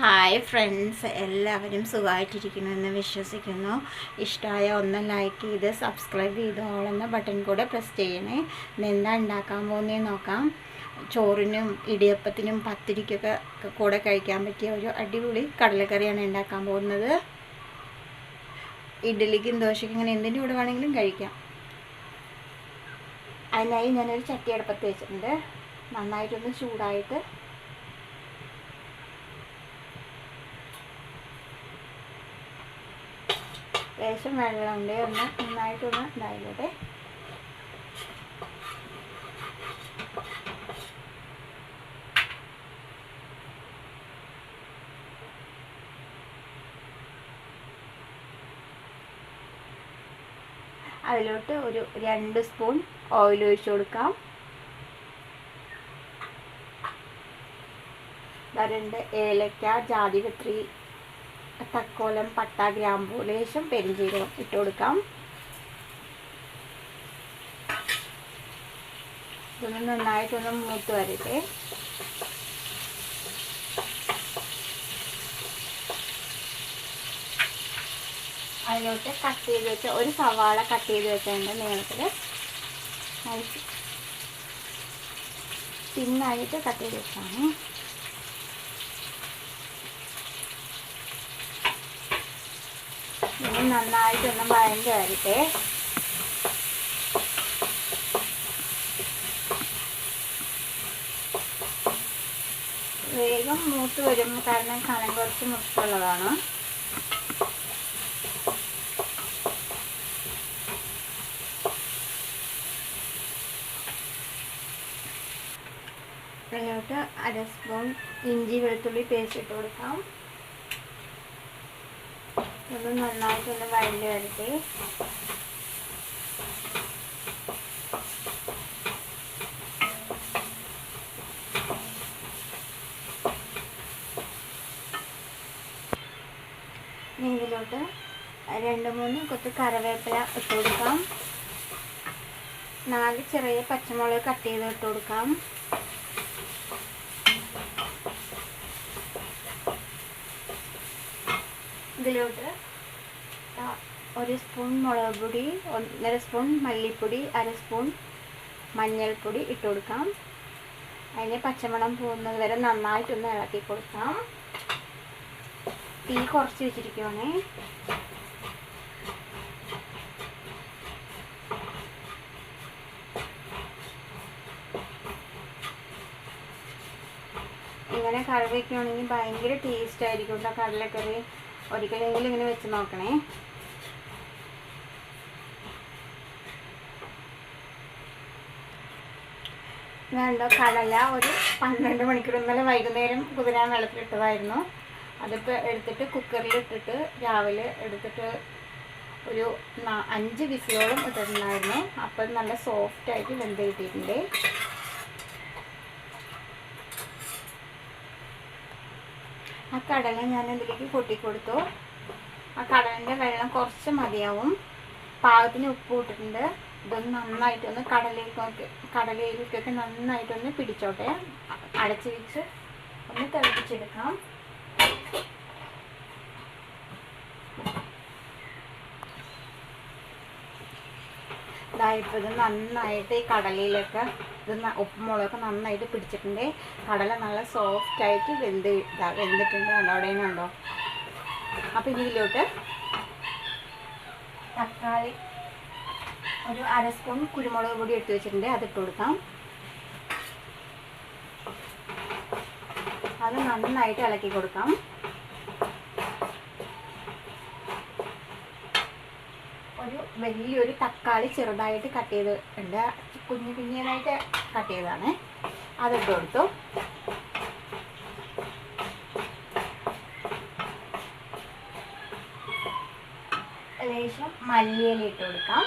Hi friends എല്ലാവരും സുഖമായിട്ടിരിക്കുമെന്ന് വിശ്വസിക്കുന്നു. ഇഷ്ടമായ ഒന്ന് ലൈക്ക് ചെയ്ത് സബ്സ്ക്രൈബ് ചെയ്തോളെന്ന ബട്ടൺ കൂടെ പ്രസ് ചെയ്യണേ. എന്താ ഉണ്ടാക്കാൻ പോകുന്നതെന്ന് നോക്കാം. ചോറിനും ഇടിയപ്പത്തിനും പത്തിരിക്കൊക്കെ കൂടെ കഴിക്കാൻ പറ്റിയ ഒരു അടിപൊളി കടലക്കറിയാണ് ഉണ്ടാക്കാൻ പോകുന്നത്. ഇഡ്ഡലിക്കും ദോശയ്ക്കും ഇങ്ങനെ എന്തിന്റെ കൂടെ വേണമെങ്കിലും കഴിക്കാം. അതിനായി ഞാനൊരു ചട്ടി അടുപ്പത്ത് വെച്ചിട്ടുണ്ട്. നന്നായിട്ടൊന്ന് ചൂടായിട്ട് ലേശം വെള്ളമുണ്ട് ഒന്ന് നന്നായിട്ടൊന്ന് ഇതായിക്കോട്ടെ. അതിലോട്ട് ഒരു രണ്ട് സ്പൂൺ ഓയിൽ ഒഴിച്ചു കൊടുക്കാം. രണ്ട് ഏലക്ക ജാതിപത്രി തക്കോലം പട്ട ഗ്രാമ്പൂ ലേശം പെരിഞ്ചീരകം ഇട്ട് കൊടുക്കാം. ഇതൊന്ന് നന്നായിട്ടൊന്ന് മൂത്ത് വരട്ടെ. അതിലോട്ട് കട്ട് ചെയ്ത് വെച്ച ഒരു സവാള കട്ട് ചെയ്ത് വെച്ചിട്ടുണ്ട് നീളത്തിൽ തിന്നായിട്ട് കട്ട് ചെയ്ത് വെച്ചാണ് ഇനി നന്നായിട്ടൊന്ന് വഴണ്ട് വരട്ടെ വേഗം മൂത്ത് വരും. കാരണം കനം കുറച്ച് മുട്ടുള്ളതാണ്. അതിലോട്ട് അര സ്പൂൺ ഇഞ്ചി വെളുത്തുള്ളി പേസ്റ്റ് ഇട്ട് കൊടുക്കാം. അത് നന്നായിട്ടൊന്ന് വരട്ടെ. ഇതിലോട്ട് രണ്ട് മൂന്ന് കൊത്ത് കറിവേപ്പില ഇട്ട് കൊടുക്കാം. നാല് ചെറിയ പച്ചമുളക് കട്ട് ചെയ്ത് ഇട്ട് കൊടുക്കാം. ഇതിലോട്ട് ഒരു സ്പൂൺ മുളക് പൊടി ഒന്നര സ്പൂൺ മല്ലിപ്പൊടി അര സ്പൂൺ മഞ്ഞൾപ്പൊടി ഇട്ട് കൊടുക്കാം. അതിന് പച്ചമണം പോകുന്നത് വരെ നന്നായിട്ടൊന്ന് ഇളക്കി കൊടുക്കാം. തീ കുറച്ച് വെച്ചിരിക്കുവാണേ. ഇങ്ങനെ കറി വയ്ക്കുകയാണെങ്കിൽ ഭയങ്കര ടേസ്റ്റ് ആയിരിക്കും കേട്ടോ കടലക്കറി. ഒരിക്കലെങ്കിലും ഇങ്ങനെ വെച്ച് നോക്കണേ. വേണ്ട കടല ഒരു പന്ത്രണ്ട് മണിക്കൂർ ഇന്നലെ വൈകുന്നേരം കുതിരാൻ വെള്ളത്തിലിട്ടതായിരുന്നു അതിപ്പോൾ എടുത്തിട്ട് കുക്കറിൽ ഇട്ടിട്ട് രാവിലെ എടുത്തിട്ട് ഒരു അഞ്ച് വിസിലോളം ഇട്ടിട്ടുണ്ടായിരുന്നു. അപ്പം നല്ല സോഫ്റ്റ് ആയിട്ട് വെന്ത് കിട്ടിയിട്ടുണ്ട്. ആ കടല ഞാൻ ഇതിലേക്ക് കൊട്ടിക്കൊടുത്തു. ആ കടലിന്റെ വെള്ളം കുറച്ച് മതിയാവും. പാകത്തിന് ഉപ്പ് ഇട്ടിട്ടുണ്ട്. ഇതൊന്ന് നന്നായിട്ടൊന്ന് കടലേക്കൊക്കെ കടലയിലേക്കൊക്കെ നന്നായിട്ടൊന്ന് പിടിച്ചോട്ടെ. അടച്ച് വെച്ച് ഒന്ന് തിളപ്പിച്ചെടുക്കാം. ഇതായിപ്പോൾ ഇത് നന്നായിട്ട് ഈ കടലയിലൊക്കെ ഇത് ഉപ്പുമുളകൊക്കെ നന്നായിട്ട് പിടിച്ചിട്ടുണ്ട്. കടല നല്ല സോഫ്റ്റ് ആയിട്ട് വെന്ത് വെന്തിട്ടുണ്ട് കണ്ടോ? അവിടെ ഉണ്ടോ? അപ്പം ഇതിലോട്ട് തക്കാളി ഒരു അര സ്പൂൺ കുരുമുളക് പൊടി ഇട്ട് വെച്ചിട്ടുണ്ട് അതിട്ട് കൊടുക്കാം. അത് നന്നായിട്ട് ഇളക്കി കൊടുക്കാം. ഒരു വലിയൊരു തക്കാളി ചെറുതായിട്ട് കട്ട് ചെയ്ത് ഉണ്ട് കുഞ്ഞു കുഞ്ഞിനായിട്ട് കട്ട് ചെയ്തതാണ്. അതിട്ട് കൊടുത്തു. ലേശം മല്ലിയില ഇട്ട് കൊടുക്കാം.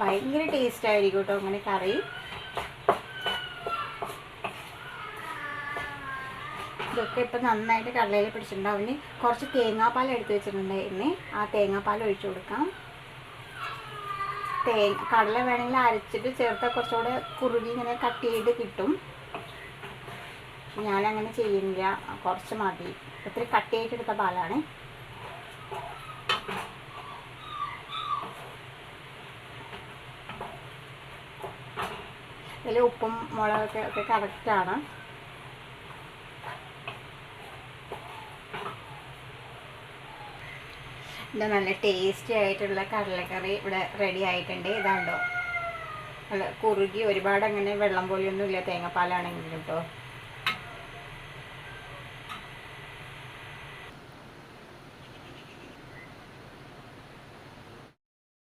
ഭയങ്കര ടേസ്റ്റ് ആയിരിക്കും കേട്ടോ അങ്ങനെ കറി. ഇതൊക്കെ ഇപ്പം നന്നായിട്ട് കടലയിൽ പിടിച്ചിട്ടുണ്ടാവും. ഇനി കുറച്ച് തേങ്ങാപ്പാൽ എടുത്ത് വെച്ചിട്ടുണ്ടായിരുന്നു. ആ തേങ്ങാപ്പാൽ ഒഴിച്ചു കൊടുക്കാം. തേ കടല വേണമെങ്കിൽ അരച്ചിട്ട് ചേർത്താൽ കുറച്ചുകൂടെ കുറുകി ഇങ്ങനെ കട്ട് ചെയ്ത് കിട്ടും. ഞാനങ്ങനെ ചെയ്യുന്നില്ല. കുറച്ച് മതി. ഒത്തിരി കട്ട് ചെയ്തെടുത്ത പാലാണ്. ഇതിൽ ഉപ്പും മുളകൊക്കെ ഒക്കെ കറക്റ്റാണ് ഇത് നല്ല ടേസ്റ്റി ആയിട്ടുള്ള കടലക്കറി ഇവിടെ റെഡി ആയിട്ടുണ്ട്. ഇതാണ്ടോ നല്ല കുറുകി ഒരുപാട് അങ്ങനെ വെള്ളം പോലെയൊന്നും ഇല്ല തേങ്ങാപ്പാലാണെങ്കിലും കേട്ടോ